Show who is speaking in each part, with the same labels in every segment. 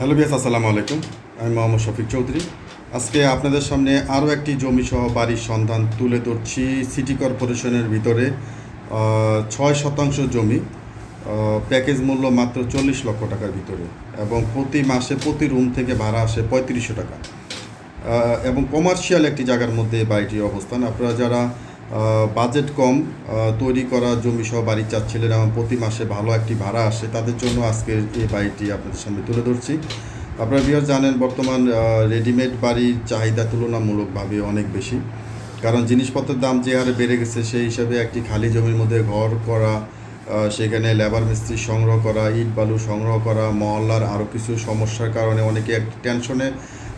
Speaker 1: Hello বিয়াস আসসালামু আলাইকুম। আমি মোহাম্মদ শফিক চৌধুরী। আজকে আপনাদের সামনে আরও একটি জমি সহ বাড়ির সন্ধান তুলে ধরছি। সিটি কর্পোরেশনের ভিতরে ছয় শতাংশ জমি প্যাকেজ মূল্য মাত্র চল্লিশ লক্ষ টাকার ভিতরে এবং প্রতি মাসে প্রতি রুম থেকে ভাড়া আসে পঁয়ত্রিশশো টাকা। এবং কমার্শিয়াল একটি জায়গার মধ্যে বাড়িটির অবস্থান। আপনারা যারা বাজেট কম তৈরি করা জমি সহ বাড়ি চাচ্ছিলেন এবং প্রতি মাসে ভালো একটি ভাড়া আসে, তাদের জন্য আজকে এই বাড়িটি আপনাদের সামনে তুলে ধরছি। আপনারা বিহার জানেন, বর্তমান রেডিমেড বাড়ির চাহিদা তুলনামূলকভাবে অনেক বেশি। কারণ জিনিসপত্রের দাম যে হারে বেড়ে গেছে, সেই হিসাবে একটি খালি জমির মধ্যে ঘর করা সেখানে লেবার মিস্ত্রি সংগ্রহ করা, ইট বালু সংগ্রহ করা মহল্লার আরও কিছু সমস্যার কারণে অনেকে একটি টেনশনে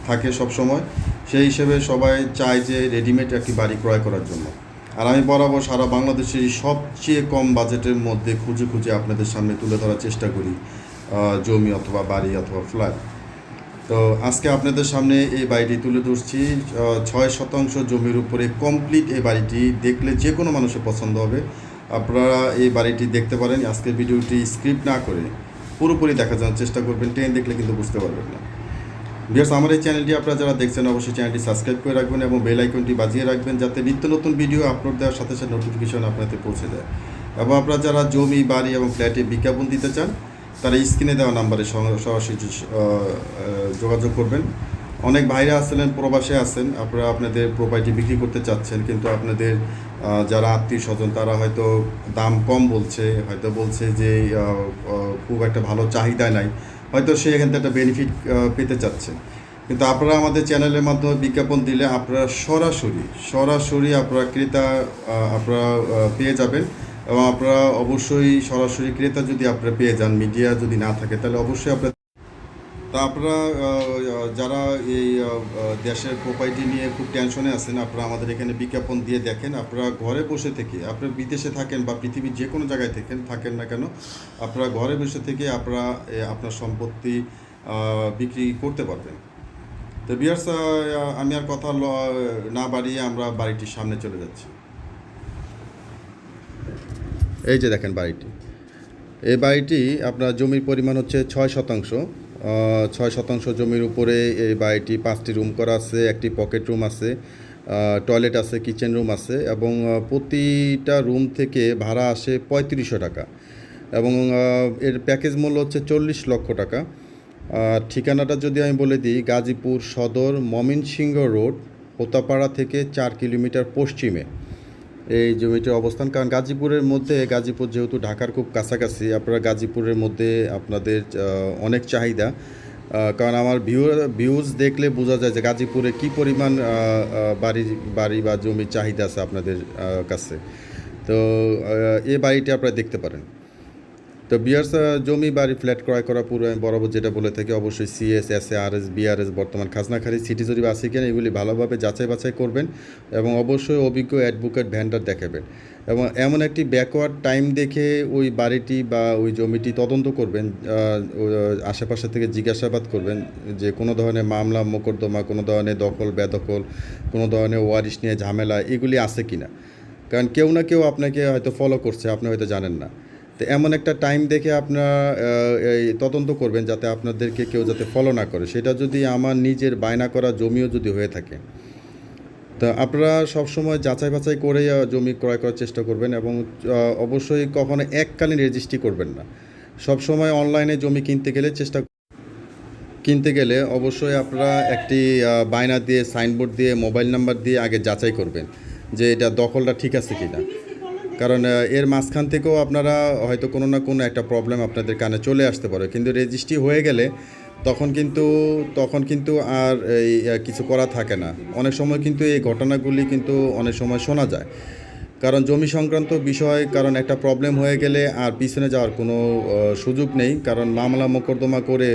Speaker 1: থাকে সব সময় সেই হিসেবে সবাই চায় যে রেডিমেড একটি বাড়ি ক্রয় করার জন্য। আর আমি বরাবর সারা বাংলাদেশের সবচেয়ে কম বাজেটের মধ্যে খুঁজে খুঁজে আপনাদের সামনে তুলে ধরার চেষ্টা করি জমি অথবা বাড়ি অথবা ফ্ল্যাট। তো আজকে আপনাদের সামনে এই বাড়িটি তুলে ধরছি ছয় শতাংশ জমির উপরে কমপ্লিট এই বাড়িটি দেখলে যে কোনো মানুষের পছন্দ হবে। আপনারা এই বাড়িটি দেখতে পারেন, আজকের ভিডিওটি স্ক্রিপ্ট না করে পুরোপুরি দেখার জন্য চেষ্টা করবেন, ট্রেন দেখলে কিন্তু বুঝতে পারবেন না। বিয়ার্স আমার এই চ্যানেলটি আপনারা যারা দেখছেন, অবশ্যই চ্যানেলটি সাবস্ক্রাইব করে রাখবেন এবং বেল আইকনটি বাজিয়ে রাখবেন যাতে নিত্য নতুন ভিডিও আপলোড দেওয়ার সাথে সাথে নোটিফিকেশন আপনাদের পৌঁছে যায় এবং আপনারা যারা জমি, বাড়ি এবং ফ্ল্যাটে বিজ্ঞাপন দিতে চান, তারা স্ক্রিনে দেওয়া নাম্বারে সরাসরি যোগাযোগ করবেন। অনেক ভাইরা আসছিলেন প্রবাসে আছেন। আপনারা আপনাদের প্রপার্টি বিক্রি করতে চাচ্ছেন, কিন্তু আপনাদের যারা আত্মীয় স্বজন তারা হয়তো দাম কম বলছে, হয়তো বলছে যে খুব একটা ভালো চাহিদা নাই। হয়তো সে এখান থেকে একটা বেনিফিট পেতে চাচ্ছে কিন্তু আপনারা আমাদের চ্যানেলের মাধ্যমে বিজ্ঞাপন দিলে আপনারা সরাসরি সরাসরি আপনারা ক্রেতা আপনারা পেয়ে যাবেন। এবং আপনারা অবশ্যই সরাসরি ক্রেতা যদি আপনারা পেয়ে যান মিডিয়া যদি না থাকে, তাহলে অবশ্যই আপনারা তা আপনারা যারা এই দেশের প্রপার্টি নিয়ে খুব টেনশনে আছেন, আপনারা আমাদের এখানে বিজ্ঞাপন দিয়ে দেখেন। আপনারা ঘরে বসে থেকে আপনারা বিদেশে থাকেন বা পৃথিবীর যে কোনো জায়গায় থাকেন থাকেন না কেন, আপনারা ঘরে বসে থেকে আপনারা আপনার সম্পত্তি বিক্রি করতে পারবেন। তো বিয়ার্স আমি আর কথা না বাড়িয়ে আমরা বাড়িটির সামনে চলে যাচ্ছি। এই যে দেখেন বাড়িটি। এই বাড়িটি আপনার জমির পরিমাণ হচ্ছে ছয় শতাংশ। ছয় শতাংশ জমির উপরে এই বাড়িটি পাঁচটি রুম করা আছে, একটি পকেট রুম আছে টয়লেট আছে, কিচেন রুম আছে এবং প্রতিটা রুম থেকে ভাড়া আসে পঁয়ত্রিশশো টাকা এবং এর প্যাকেজ মূল্য হচ্ছে চল্লিশ লক্ষ টাকা। ঠিকানাটা যদি আমি বলে দিই, গাজীপুর সদর মমিনসিংহ রোড হোতাপাড়া থেকে চার কিলোমিটার পশ্চিমে। এই জমিটির অবস্থান। কারণ গাজীপুরের মধ্যে, গাজীপুর যেহেতু ঢাকার খুব কাছাকাছি, আপনারা গাজীপুরের মধ্যে আপনাদের অনেক চাহিদা। কারণ আমার ভিউ ভিউজ দেখলে বোঝা যায় যে গাজীপুরে কী পরিমাণ বাড়ি বাড়ি বা জমির চাহিদা আছে আপনাদের কাছে। তো এ বাড়িটি আপনারা দেখতে পারেন। তো বিয়ার্স জমি, বাড়ি, ফ্ল্যাট ক্রয় করা পুরো আমি বরাবর যেটা বলে থাকি, অবশ্যই CS S A R S BRS বর্তমান খাজনাখারি সিটি জরিপ আছে কিনা এগুলি ভালোভাবে যাচাই বাছাই করবেন এবং অবশ্যই অভিজ্ঞ অ্যাডভোকেট ভ্যান্ডার দেখাবেন। এবং এমন একটি ব্যাকওয়ার্ড টাইম দেখে ওই বাড়িটি বা ওই জমিটি তদন্ত করবেন আশেপাশে থেকে জিজ্ঞাসাবাদ করবেন যে কোনো ধরনের মামলা, মোকদ্দমা, কোনো ধরনের দখল, বেদখল, কোনো ধরনের ওয়ারিশ নিয়ে ঝামেলা, এগুলি আছে কিনা? কারণ কেউ না কেউ আপনাকে হয়তো ফলো করছে, আপনি হয়তো জানেন না। তো এমন একটা টাইম দেখে আপনারা এই তদন্ত করবেন যাতে আপনাদেরকে কেউ যাতে ফলো না করে। সেটা যদি আমার নিজের বায়না করা জমিও যদি হয়ে থাকে। তা আপনারা সবসময় যাচাই বাছাই করে জমি ক্রয় করার চেষ্টা করবেন এবং অবশ্যই কখনো এককালীন রেজিস্ট্রি করবেন না। সবসময় অনলাইনে জমি কিনতে গেলে চেষ্টা কিনতে গেলে অবশ্যই আপনারা একটি বায়না দিয়ে সাইনবোর্ড দিয়ে মোবাইল নাম্বার দিয়ে আগে যাচাই করবেন যে এটা দখলটা ঠিক আছে কি না কারণ এর মাঝখান থেকেও আপনারা হয়তো কোনো না কোনো একটা প্রবলেম আপনাদের কানে চলে আসতে পারে। কিন্তু রেজিস্ট্রি হয়ে গেলে তখন কিন্তু তখন কিন্তু আর এই কিছু করা থাকে না। অনেক সময় কিন্তু এই ঘটনাগুলি কিন্তু অনেক সময় শোনা যায়। কারণ জমি সংক্রান্ত বিষয়, কারণ একটা প্রবলেম হয়ে গেলে আর পিছনে যাওয়ার কোনো সুযোগ নেই। কারণ মামলা মোকদ্দমা করে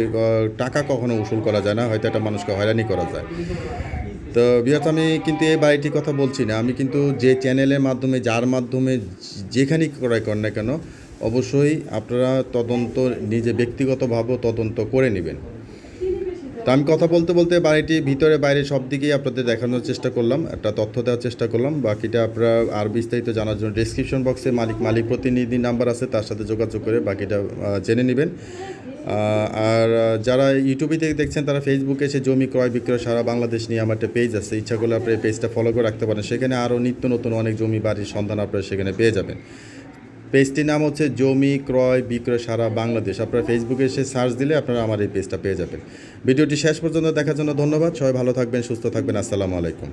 Speaker 1: টাকা কখনো উসুল করা যায় না। হয়তো একটা মানুষকে হয়রানি করা যায়। তো বিহাত আমি কিন্তু এই বাড়িটির কথা বলছি না। আমি কিন্তু যে চ্যানেলের মাধ্যমে, যার মাধ্যমে যেখানেই ক্রয় করেন না কেন, অবশ্যই আপনারা তদন্ত, নিজে ব্যক্তিগতভাবেও তদন্ত করে নেবেন। তো আমি কথা বলতে বলতে বাড়িটি ভিতরে, বাইরে সব দিকেই আপনাদের দেখানোর চেষ্টা করলাম, একটা তথ্য দেওয়ার চেষ্টা করলাম। বাকিটা আপনারা আর বিস্তারিত জানার জন্য ডিসক্রিপশন বক্সে মালিক মালিক প্রতিনিধি নাম্বার আছে, তার সাথে যোগাযোগ করে বাকিটা জেনে নেবেন। আর যারা ইউটিউবে থেকে দেখছেন, তারা ফেসবুকে এসে জমি ক্রয় বিক্রয় সারা বাংলাদেশ নিয়ে আমার একটা পেজ আছে। ইচ্ছা করলে আপনি এই পেজটা ফলো করে রাখতে পারেন। সেখানে আরও নিত্য নতুন অনেক জমি বাড়ির সন্ধান আপনারা সেখানে পেয়ে যাবেন। পেজটির নাম হচ্ছে জমি ক্রয় বিক্রয় সারা বাংলাদেশ। আপনারা ফেসবুকে এসে সার্চ দিলে আপনারা আমার এই পেজটা পেয়ে যাবেন। ভিডিওটি শেষ পর্যন্ত দেখার জন্য ধন্যবাদ। সবাই ভালো থাকবেন, সুস্থ থাকবেন। আসসালামু আলাইকুম।